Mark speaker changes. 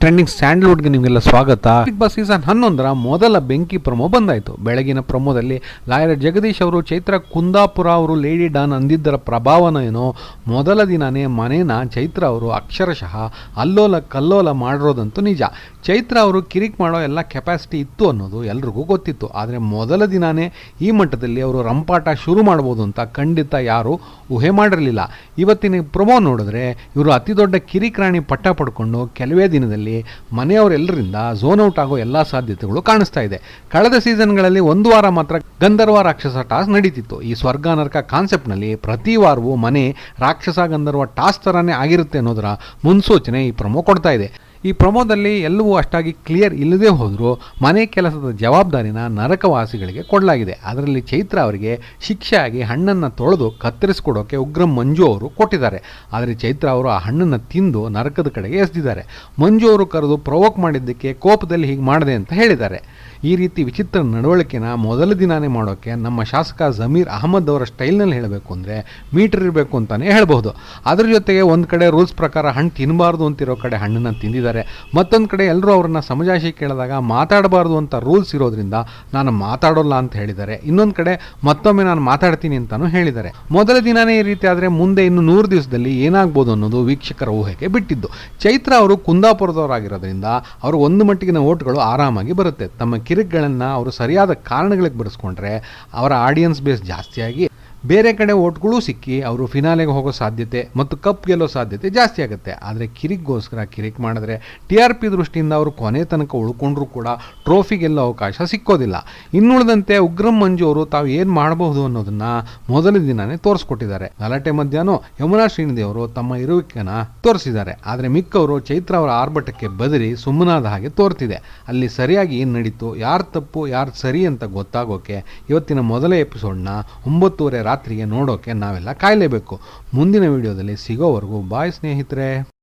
Speaker 1: Trending ಸ್ಯಾಂಡಲ್ವುಡ್ಗೆ ನಿಮಗೆಲ್ಲ ಸ್ವಾಗತ. Big boss season ಹನ್ನೊಂದರ ಮೊದಲ ಬೆಂಕಿ ಪ್ರಮೋ ಬಂದಾಯಿತು. ಬೆಳಗಿನ ಪ್ರಮೋದಲ್ಲಿ ಲಾಯರ್ ಜಗದೀಶ್ ಅವರು, ಚೈತ್ರ ಕುಂದಾಪುರ ಅವರು ಲೇಡಿ ಡಾನ್ ಅಂದಿದ್ದರ ಪ್ರಭಾವನ ಏನೋ? ಮೊದಲ ದಿನನೇ ಮನೇನ ಚೈತ್ರ ಅವರು ಅಕ್ಷರಶಃ ಅಲ್ಲೋಲ ಕಲ್ಲೋಲ ಮಾಡಿರೋದಂತೂ ನಿಜ. ಚೈತ್ರ ಅವರು ಕಿರಿಕ್ ಮಾಡೋ ಎಲ್ಲ ಕೆಪಾಸಿಟಿ ಇತ್ತು ಅನ್ನೋದು ಎಲ್ರಿಗೂ ಗೊತ್ತಿತ್ತು. ಆದರೆ ಮೊದಲ ದಿನನೇ ಈ ಮಟ್ಟದಲ್ಲಿ ಅವರು ರಂಪಾಟ ಶುರು ಮಾಡ್ಬೋದು ಅಂತ ಖಂಡಿತ ಯಾರು ಊಹೆ ಮಾಡಿರಲಿಲ್ಲ. ಇವತ್ತಿನ ಪ್ರೊಮೋ ನೋಡಿದ್ರೆ ಇವರು ಅತಿ ದೊಡ್ಡ ಕಿರಿಕ್ರಾಣಿ ಪಟ್ಟ ಪಡ್ಕೊಂಡು ಕೆಲವೇ ದಿನದಲ್ಲಿ ಮನೆಯವರೆಲ್ಲರಿಂದ ಝೋನ್ ಔಟ್ ಆಗೋ ಎಲ್ಲ ಸಾಧ್ಯತೆಗಳು ಕಾಣಿಸ್ತಾ ಇದೆ. ಕಳೆದ ಸೀಸನ್ಗಳಲ್ಲಿ ಒಂದು ವಾರ ಮಾತ್ರ ಗಂಧರ್ವ ರಾಕ್ಷಸ ಟಾಸ್ ನಡೀತಿತ್ತು. ಈ ಸ್ವರ್ಗ ನರಕ ಕಾನ್ಸೆಪ್ಟ್ನಲ್ಲಿ ಪ್ರತಿ ವಾರವೂ ಮನೆ ರಾಕ್ಷಸ ಗಂಧರ್ವ ಟಾಸ್ ಥರನೇ ಆಗಿರುತ್ತೆ ಅನ್ನೋದರ ಮುನ್ಸೂಚನೆ ಈ ಪ್ರಮೋ ಕೊಡ್ತಾ ಇದೆ. ಈ ಪ್ರಮೋದಲ್ಲಿ ಎಲ್ಲವೂ ಅಷ್ಟಾಗಿ ಕ್ಲಿಯರ್ ಇಲ್ಲದೆ ಹೋದರೂ ಮನೆ ಕೆಲಸದ ಜವಾಬ್ದಾರಿನ ನರಕವಾಸಿಗಳಿಗೆ ಕೊಡಲಾಗಿದೆ. ಅದರಲ್ಲಿ ಚೈತ್ರ ಅವರಿಗೆ ಶಿಕ್ಷೆಯಾಗಿ ಹಣ್ಣನ್ನು ತೊಳೆದು ಕತ್ತರಿಸ್ಕೊಡೋಕೆ ಉಗ್ರ ಮಂಜು ಅವರು ಕೊಟ್ಟಿದ್ದಾರೆ. ಆದರೆ ಚೈತ್ರ ಅವರು ಆ ಹಣ್ಣನ್ನು ತಿಂದು ನರಕದ ಕಡೆಗೆ ಎಸೆದಿದ್ದಾರೆ. ಮಂಜು ಅವರು ಕರೆದು ಪ್ರವೋಕ್ ಮಾಡಿದ್ದಕ್ಕೆ ಕೋಪದಲ್ಲಿ ಹೀಗೆ ಮಾಡಿದೆ ಅಂತ ಹೇಳಿದ್ದಾರೆ. ಈ ರೀತಿ ವಿಚಿತ್ರ ನಡವಳಿಕೆನ ಮೊದಲ ದಿನಾನೇ ಮಾಡೋಕ್ಕೆ ನಮ್ಮ ಶಾಸಕ ಜಮೀರ್ ಅಹಮದ್ ಅವರ ಸ್ಟೈಲ್ನಲ್ಲಿ ಹೇಳಬೇಕು ಅಂದರೆ ಮೀಟರ್ ಇರಬೇಕು ಅಂತಲೇ ಹೇಳ್ಬೋದು ಅದ್ರ ಜೊತೆಗೆ ಒಂದು ಕಡೆ ರೂಲ್ಸ್ ಪ್ರಕಾರ ಹಣ್ಣು ತಿನ್ನಬಾರ್ದು ಅಂತಿರೋ ಕಡೆ ಹಣ್ಣನ್ನು ತಿಂದಿದ್ದಾರೆ. ಮತ್ತೊಂದು ಕಡೆ ಎಲ್ಲರೂ ಅವ್ರನ್ನ ಸಮಜಾಯಿಷಿ ಕೇಳಿದಾಗ ಮಾತಾಡಬಾರ್ದು ಅಂತ ರೂಲ್ಸ್ ಇರೋದ್ರಿಂದ ನಾನು ಮಾತಾಡೋಲ್ಲ ಅಂತ ಹೇಳಿದ್ದಾರೆ. ಇನ್ನೊಂದು ಕಡೆ ಮತ್ತೊಮ್ಮೆ ನಾನು ಮಾತಾಡ್ತೀನಿ ಅಂತಲೂ ಹೇಳಿದ್ದಾರೆ. ಮೊದಲ ದಿನನೇ ಈ ರೀತಿ ಆದರೆ ಮುಂದೆ ಇನ್ನು ನೂರು ದಿವಸದಲ್ಲಿ ಏನಾಗ್ಬೋದು ಅನ್ನೋದು ವೀಕ್ಷಕರ ಊಹೆಗೆ ಬಿಟ್ಟಿದ್ದು. ಚೈತ್ರ ಅವರು ಕುಂದಾಪುರದವರಾಗಿರೋದ್ರಿಂದ ಅವರು ಒಂದು ಮಟ್ಟಿಗಿನ ಓಟ್ಗಳು ಆರಾಮಾಗಿ ಬರುತ್ತೆ. ತಮ್ಮ ಕಿರಿಕ್ಗಳನ್ನು ಅವರು ಸರಿಯಾದ ಕಾರಣಗಳಿಗೆ ಬರೆಸ್ಕೊಂಡ್ರೆ ಅವರ ಆಡಿಯನ್ಸ್ ಬೇಸ್ ಜಾಸ್ತಿಯಾಗಿ ಬೇರೆ ಕಡೆ ಓಟ್ಗಳೂ ಸಿಕ್ಕಿ ಅವರು ಫಿನಾಲೆಗೆ ಹೋಗೋ ಸಾಧ್ಯತೆ ಮತ್ತು ಕಪ್ ಗೆಲ್ಲೋ ಸಾಧ್ಯತೆ ಜಾಸ್ತಿ ಆಗುತ್ತೆ. ಆದರೆ ಕಿರಿಕ್ಗೋಸ್ಕರ ಕಿರಿಕ್ ಮಾಡಿದ್ರೆ ಟಿ ಆರ್ ಪಿ ದೃಷ್ಟಿಯಿಂದ ಅವರು ಕೊನೆ ತನಕ ಉಳ್ಕೊಂಡ್ರೂ ಕೂಡ ಟ್ರೋಫಿ ಗೆಲ್ಲೋ ಅವಕಾಶ ಸಿಕ್ಕೋದಿಲ್ಲ. ಇನ್ನುಳಿದಂತೆ ಉಗ್ರಂ ಮಂಜು ಅವರು ತಾವು ಏನು ಮಾಡಬಹುದು ಅನ್ನೋದನ್ನ ಮೊದಲ ದಿನನೇ ತೋರಿಸ್ಕೊಟ್ಟಿದ್ದಾರೆ. ಗಲಾಟೆ ಮಧ್ಯಾಹ್ನ ಯಮುನಾ ಶ್ರೀನಿಧಿ ಅವರು ತಮ್ಮ ಇರುವಿಕೆನ ತೋರಿಸಿದ್ದಾರೆ. ಆದರೆ ಮಿಕ್ಕವರು ಚೈತ್ರ ಅವರ ಆರ್ಭಟಕ್ಕೆ ಬದರಿ ಸುಮ್ಮನಾದ ಹಾಗೆ ತೋರ್ತಿದೆ. ಅಲ್ಲಿ ಸರಿಯಾಗಿ ಏನು ನಡೀತು, ಯಾರು ತಪ್ಪು, ಯಾರು ಸರಿ ಅಂತ ಗೊತ್ತಾಗೋಕೆ ಇವತ್ತಿನ ಮೊದಲ ಎಪಿಸೋಡ್ನ ಒಂಬತ್ತುವರೆ ರಾತ್ರಿಗೆ ನೋಡೋಕೆ ನಾವೆಲ್ಲ ಕಾಯಲೇಬೇಕು. ಮುಂದಿನ ವಿಡಿಯೋದಲ್ಲಿ ಸಿಗೋವರೆಗೂ ಬಾಯ್ ಸ್ನೇಹಿತರೆ.